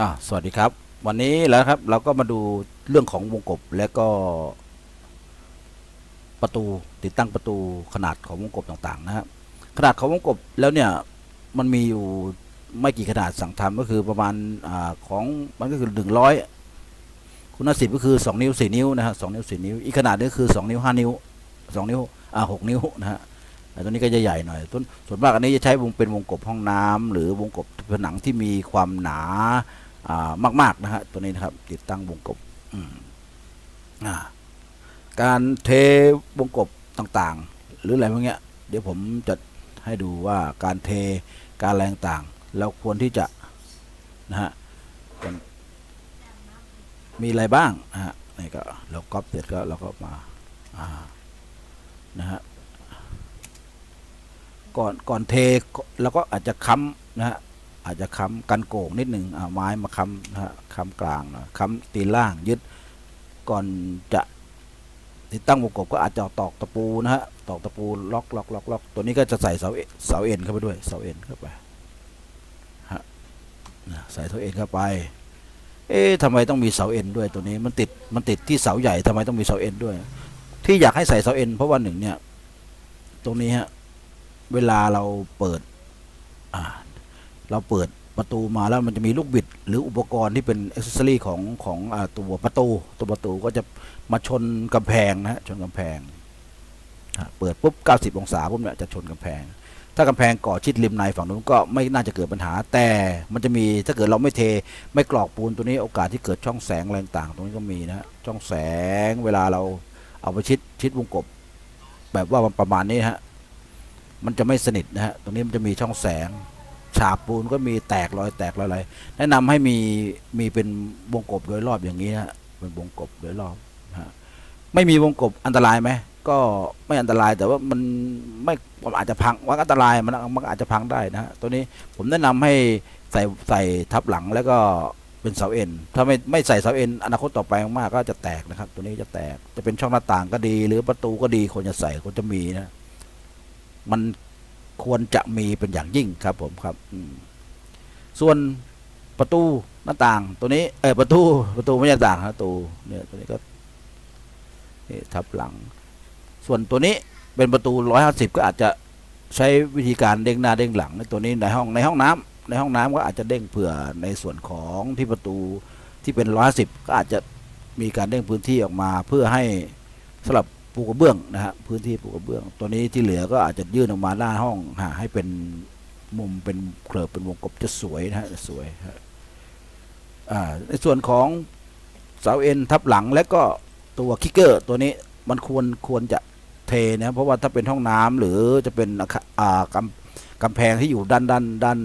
อ่าสวัสดีครับ วันนี้แล้วครับเราก็มาดูเรื่องของวงกบและก็ ประตูติดตั้งประตูขนาดของวงกบต่างๆ นะครับขนาดของวงกบแล้วเนี่ยมันมีอยู่ไม่กี่ขนาดสั่งทำก็คือประมาณอาของมันก็คือหนึ่งร้อยคุณสิบก็คือสองนิ้วสี่นิ้วนะฮะสองนิ้วสี่นิ้ว อีกขนาดนึงคือสองนิ้วห้านิ้วสองนิ้วอ่าหกนิ้วนะฮะ ต่ตัวนี้ก็จะใหญ่หน่อยต้นส่วนมากอันนี้จะใช้วงเป็นวงกบห้องน้ำหรือวงกบผนังที่มีความหนาอ่ามากๆนะฮะตัวนี้นะครับติดตั้งวงกบอืมอ่าการเทวงกบต่างๆ หรืออะไรพวกเนี้ยเดี๋ยวผมจะให้ดูว่าการเทการอะไรต่างๆเราควรที่จะนะฮะมีอะไรบ้างนะฮะนี่ก็เราก๊อปเสร็จก็เราก็มาอ่านะฮะ ก่อนก่อนเทเราก็อาจจะค้ำนะฮะอาจจะค้ำกันโก่งนิดหนึ่งเอาไม้มาค้ำนะฮะค้ำกลางนะค้ำตีล่างยึดก่อนจะติดตั้งวงกบก็อาจจะตอกตะปูนะฮะตอกตะปูล็อกล็อกล็อกล็อกตัวนี้ก็จะใส่เสาเอเสาเอ็นเข้าไปด้วยเสาเอ็นเข้าไปฮะนะใส่เสาเอ็นเข้าไป เอ๊ะทำไมต้องมีเสาเอ็นด้วยตัวนี้มันติดมันติดที่เสาใหญ่ทำไมต้องมีเสาเอ็นด้วย ที่อยากให้ใส่เสาเอ็นเพราะว่าหนึ่งเนี่ย ตรงนี้ฮะ เวลาเราเปิดเราเปิดประตูมาแล้วมันจะมีลูกบิด หรืออุปกรณ์ที่เป็นอ c เซสซอรีของของอตัวประตูตัวประตูก็จะมาชนกำแพงนะชนกำแพงเปิดปุ๊บ 90 องศาปุ๊บเนี่ยจะชนกำแพง ถ้ากำแพงก่อชิดริมในฝั่งนู้นก็ไม่น่าจะเกิดปัญหา แต่มันจะมีถ้าเกิดเราไม่เทไม่กรอกปูนตัวนี้โอกาสที่เกิดช่องแสงอะไรต่างตรงนี้ก็มีนะช่องแสงเวลาเราเอาไปชิดชิดวงกบ แบบว่าประมาณนี้ฮะ มันจะไม่สนิทนะฮะตรงนี้มันจะมีช่องแสง ฉาบปูนก็มีแตกรอยแตกรอยอะไรแนะนำให้มีมีเป็นวงกบโดยรอบอย่างนี้นะฮะเป็นวงกบโดยรอบฮะไม่มีวงกบอันตรายไหมก็ไม่อันตรายแต่ว่ามันไม่มันอาจจะพังว่าอันตรายมันมันอาจจะพังได้นะฮะตัวนี้ผมแนะนำให้ใส่ใส่ทับหลังแล้วก็เป็นเสาเอ็นถ้าไม่ไม่ใส่เสาเอ็นอนาคตต่อไปมากก็จะแตกนะครับ ตัวนี้จะแตกจะเป็นช่องหน้าต่างก็ดี หรือประตูก็ดีควรจะใส่ควรจะมีนะ มันควรจะมีเป็นอย่างยิ่งครับผมครับส่วนประตูหน้าต่างตัวนี้เออประตูประตูไม่ใช่หน้าต่างนะประตูเนี่ยตัวนี้ก็นี่ทับหลัง ส่วนตัวนี้เป็นประตูร้อยห้าสิบก็อาจจะใช้วิธีการเด้งหน้าเด้งหลังในตัวนี้ในห้องในห้องน้ำในห้องน้ำก็อาจจะเด้งเผื่อในส่วนของที่ประตูที่เป็นร้อยสิบก็อาจจะมีการเด้งพื้นที่ออกมาเพื่อให้สำหรับ ปูกระเบื้องนะฮะพื้นที่ปูกระเบื้อง ตัวนี้ที่เหลือก็อาจจะยื่นออกมาหน้าห้องหาให้เป็นมุมเป็นเคลิบเป็นวงกลบจะสวยนะฮะสวยฮะอ่าในส่วนของเสาเอ็นทับหลังและก็ตัวคิกเกอร์ตัวนี้มันควรควรจะเทนะเพราะว่าถ้าเป็นห้องน้ำหรือจะเป็นอาคาอ่ากำกำแพงที่อยู่ด้านด้านด้าน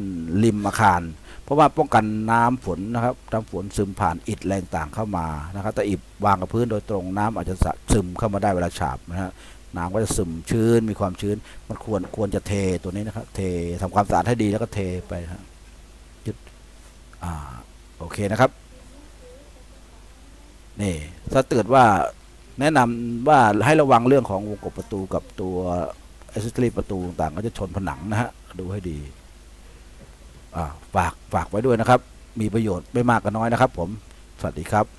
ริมอาคาร เพราะว่าป้องกันน้ำฝนนะครับน้ำฝนซึมผ่านอิฐแรงต่างเข้ามานะครับแต่อิฐวางกับพื้นโดยตรงน้ำอาจจะซึมเข้ามาได้เวลาฉาบนะฮะน้ำก็จะซึมชื้นมีความชื้น มันควรควรจะเทตัวนี้นะครับ เททำความสะอาดให้ดีแล้วก็เทไปนะฮะยึดอ่าโอเคนะครับนี่ถ้าเกิดว่าแนะนำว่าให้ระวังเรื่องของวงกบประตูกับตัวอ c เซสซอรีประตูต่างก็จะชนผนังนะฮะดูให้ดี ฝากฝากไว้ด้วยนะครับ มีประโยชน์ไม่มากก็น้อยนะครับ ผมสวัสดีครับ